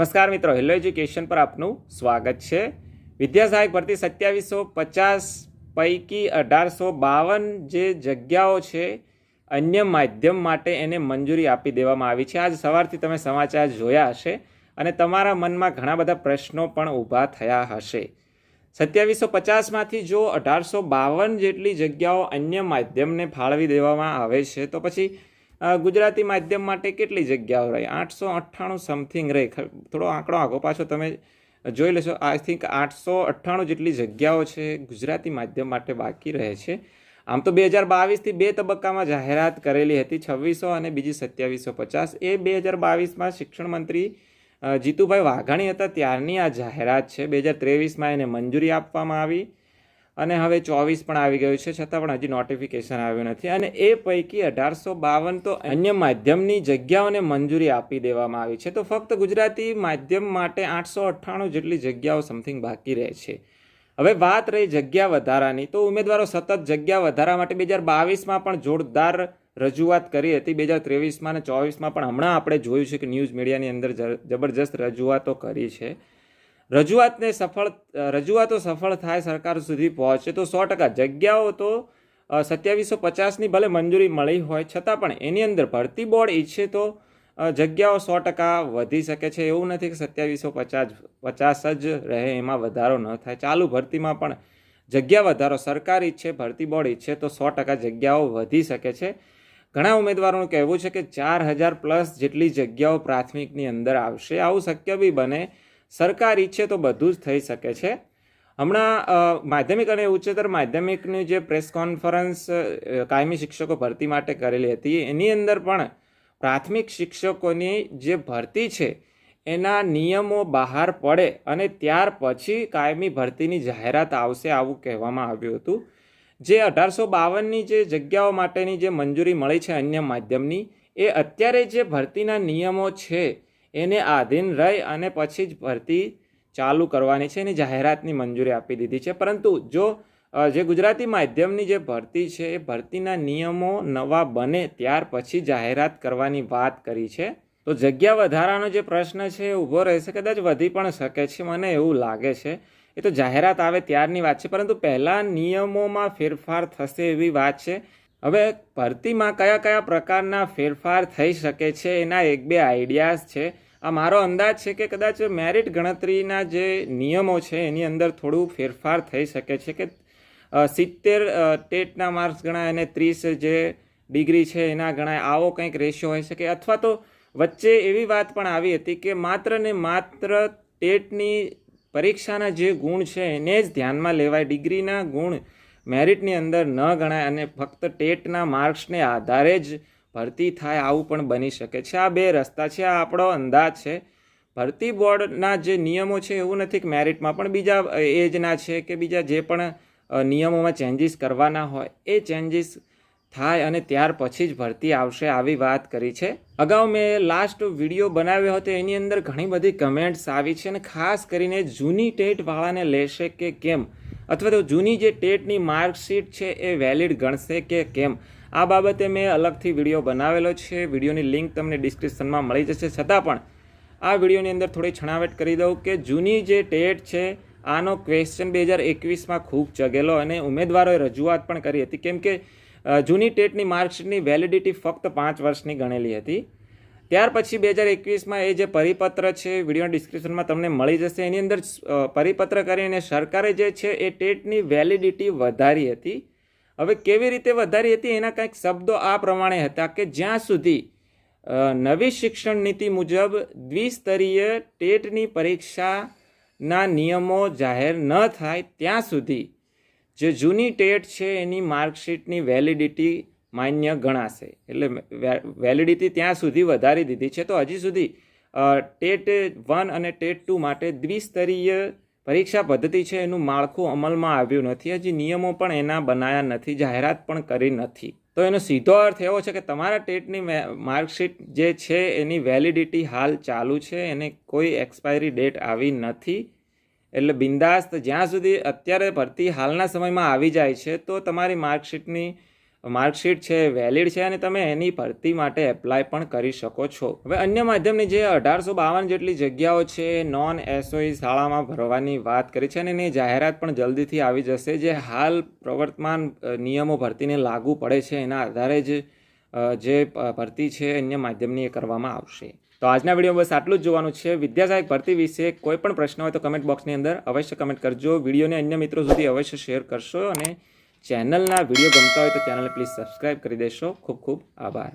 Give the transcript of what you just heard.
નમસ્કાર મિત્રો, hello education પર આપનું સ્વાગત છે. વિદ્યા સહાયક ભરતી સત્યાવીસો પચાસ પૈકી અઢારસો બાવન જે જગ્યાઓ છે, અન્ય માધ્યમ માટે એને મંજૂરી આપી દેવામાં આવી છે. આજ સવારથી તમે સમાચાર જોયા હશે અને તમારા મનમાં ઘણા બધા પ્રશ્નો પણ ઊભા થયા હશે. સત્યાવીસો પચાસમાંથી જો અઢારસો બાવન જેટલી જગ્યાઓ અન્ય માધ્યમને ફાળવી દેવામાં આવે છે, તો પછી ગુજરાતી માધ્યમ માટે કેટલી જગ્યાઓ રહી? આઠસો અઠ્ઠાણું સમથિંગ રહી. થોડો આંકડો આગો પાછો તમે જોઈ લેશો. આઈ થિંક આઠસો અઠ્ઠાણું જેટલી જગ્યાઓ છે ગુજરાતી માધ્યમ માટે બાકી રહે છે. આમ તો બે હજાર બાવીસથી બે તબક્કામાં જાહેરાત કરેલી હતી. છવ્વીસો અને બીજી સત્યાવીસો પચાસ. એ બે હજાર બાવીસમાં શિક્ષણ મંત્રી જીતુભાઈ વાઘાણી હતા. ત્યારની આ જાહેરાત છે. બે હજાર ત્રેવીસમાં એને મંજૂરી આપવામાં આવી. અને હવે ચોવીસ પણ આવી ગયું છે, છતાં પણ હજી નોટિફિકેશન આવ્યું નથી. અને એ પૈકી અઢારસો બાવન તો અન્ય માધ્યમની જગ્યાઓને મંજૂરી આપી દેવામાં આવી છે. તો ફક્ત ગુજરાતી માધ્યમ માટે આઠસો અઠ્ઠાણું જેટલી જગ્યાઓ સમથિંગ બાકી રહે છે. હવે વાત રહી જગ્યા વધારાની, તો ઉમેદવારો સતત જગ્યા વધારા માટે બે હજાર બાવીસમાં પણ જોરદાર રજૂઆત કરી હતી. બે હજાર ત્રેવીસમાં અને ચોવીસમાં પણ હમણાં આપણે જોયું છે કે ન્યૂઝ મીડિયાની અંદર જબરજસ્ત રજૂઆતો કરી છે. રજૂઆતને સફળ રજૂઆતો સફળ થાય સરકાર સુધી પહોંચે તો સો ટકા. જગ્યાઓ તો સત્યાવીસો પચાસની ભલે મંજૂરી મળી હોય, છતાં પણ એની અંદર ભરતી બોર્ડ ઈચ્છે તો જગ્યાઓ સો ટકા વધી શકે છે. એવું નથી કે સત્યાવીસો પચાસ પચાસ જ રહે, એમાં વધારો ન થાય. ચાલુ ભરતીમાં પણ જગ્યા વધારો, સરકાર ઈચ્છે, ભરતી બોર્ડ ઈચ્છે તો સો ટકા જગ્યાઓ વધી શકે છે. ઘણા ઉમેદવારોનું કહેવું છે કે ચાર હજાર પ્લસ જેટલી જગ્યાઓ પ્રાથમિકની અંદર આવશે. આવું શક્ય બી બને સરકાર ઈચ્છે તો બધું જ થઈ શકે છે. હમણાં માધ્યમિક અને ઉચ્ચતર માધ્યમિકની જે પ્રેસ કોન્ફરન્સ કાયમી શિક્ષકો ભરતી માટે કરેલી હતી, એની અંદર પણ પ્રાથમિક શિક્ષકોની જે ભરતી છે, એના નિયમો બહાર પડે અને ત્યાર પછી કાયમી ભરતીની જાહેરાત આવશે આવું કહેવામાં આવ્યું હતું. જે અઢારસો બાવનની જે જગ્યાઓ માટેની જે મંજૂરી મળી છે અન્ય માધ્યમની, એ અત્યારે જે ભરતીના નિયમો છે એને આધીન રહી અને પછી જ ભરતી ચાલુ કરવાની છે એની જાહેરાતની મંજૂરી આપી દીધી છે. પરંતુ જો જે ગુજરાતી માધ્યમની જે ભરતી છે, એ ભરતીના નિયમો નવા બને ત્યાર પછી જાહેરાત કરવાની વાત કરી છે. તો જગ્યા વધારાનો જે પ્રશ્ન છે એ ઊભો રહેશે, કદાચ વધી પણ શકે છે, મને એવું લાગે છે. એ તો જાહેરાત આવે ત્યારની વાત છે, પરંતુ પહેલાં નિયમોમાં ફેરફાર થશે એવી વાત છે. હવે ભરતીમાં કયા કયા પ્રકારના ફેરફાર થઈ શકે છે એના એક બે આઈડિયાઝ છે. આ મારો અંદાજ છે કે કદાચ મેરિટ ગણતરીના જે નિયમો છે એની અંદર થોડું ફેરફાર થઈ શકે છે કે સિત્તેર ટેટના માર્ક્સ ગણાય અને ત્રીસ જે ડિગ્રી છે એના ગણાય. આવો કંઈક રેશિયો હોઈ શકે. અથવા તો વચ્ચે એવી વાત પણ આવી હતી કે માત્ર ને માત્ર ટેટની પરીક્ષાના જે ગુણ છે એને જ ધ્યાનમાં લેવાય. ડિગ્રીના ગુણ મેરિટની અંદર ન ગણાય અને ફક્ત ટેટના માર્ક્સને આધારે જ ભરતી થાય આવું પણ બની શકે છે. આ બે રસ્તા છે, આ આપણો અંદાજ છે. ભરતી બોર્ડના જે નિયમો છે એવું નથી કે મેરિટમાં, પણ બીજા એજના છે કે બીજા જે પણ નિયમોમાં ચેન્જીસ કરવાના હોય, એ ચેન્જીસ થાય અને ત્યાર પછી જ ભરતી આવશે આવી વાત કરી છે. અગાઉ મેં લાસ્ટ વીડિયો બનાવ્યો હતો, એની અંદર ઘણી બધી કમેન્ટ્સ આવી છે અને ખાસ કરીને જૂની ટેટવાળાને લેશે કે કેમ? અથવા તો જૂની જે ટેટની માર્કશીટ છે એ વેલિડ ગણશે કે કેમ? આ બાબતે મેં અલગથી વીડિયો બનાવેલો છે. વિડીયોની લિંક તમને ડિસ્ક્રિપ્શનમાં મળી જશે. છતાં પણ આ વિડીયોની અંદર થોડી છણાવટ કરી દઉં કે જૂની જે ટેટ છે, આનો ક્વેશ્ચન બે હજાર એકવીસમાં ખૂબ ચગેલો અને ઉમેદવારોએ રજૂઆત પણ કરી હતી. કેમ કે જૂની ટેટની માર્કશીટની વેલિડિટી ફક્ત પાંચ વર્ષની ગણેલી હતી. ત્યાર પછી બે હજાર એકવીસમાં એ જે પરિપત્ર છે વીડિયો ડિસ્ક્રિપ્શનમાં તમને મળી જશે. એની અંદર પરિપત્ર કરીને સરકારે જે છે એ ટેટની વેલિડિટી વધારી હતી. હવે કેવી રીતે વધારી હતી એના કંઈક શબ્દો આ પ્રમાણે હતા કે જ્યાં સુધી નવી શિક્ષણ નીતિ મુજબ દ્વિસ્તરીય ટેટની પરીક્ષાના નિયમો જાહેર ન થાય, ત્યાં સુધી જે જૂની ટેટ છે એની માર્કશીટની વેલિડિટી માન્ય ગણાશે. એટલે વેલિડિટી ત્યાં સુધી વધારી દીધી છે. તો હજી સુધી ટેટ વન અને ટેટ ટુ માટે દ્વિસ્તરીય પરીક્ષા પદ્ધતિ છે. એનું માળખું અમલમાં આવ્યું નથી. હજી નિયમો પણ એના બનાયા નથી. જાહેરાત પણ કરી નથી. તો એનો સીધો અર્થ એવો છે કે તમારા ટેટની માર્કશીટ જે છે, એની વેલિડિટી હાલ ચાલુ છે. એને કોઈ એક્સપાયરી ડેટ આવી નથી. એટલે બિંદાસ્ત જ્યાં સુધી અત્યારે ભરતી હાલના સમયમાં આવી જાય છે, તો તમારી માર્કશીટની માર્કશીટ છે, વેલિડ છે અને તમે એની ભરતી માટે એપ્લાય પણ કરી શકો છો. હવે અન્ય માધ્યમની જે અઢારસો બાવન જેટલી જગ્યાઓ છે, નોન એસઓઈ શાળામાં ભરવાની વાત કરી છે અને એની જાહેરાત પણ જલ્દીથી આવી જશે. જે હાલ પ્રવર્તમાન નિયમો ભરતીને લાગુ પડે છે, એના આધારે જ જે ભરતી છે, અન્ય માધ્યમની એ કરવામાં આવશે. તો આજના વીડિયો બસ આટલું જ જોવાનું છે. વિદ્યાસહાયક ભરતી વિશે કોઈ પણ પ્રશ્ન હોય તો કમેન્ટ બોક્સની અંદર અવશ્ય કમેન્ટ કરજો. વિડીયોને અન્ય મિત્રો સુધી અવશ્ય શેર કરશો અને ચેનલના વીડિયો ગમતા હોય તો ચેનલને પ્લીઝ સબસ્ક્રાઇબ કરી દેશો. ખૂબ ખૂબ આભાર.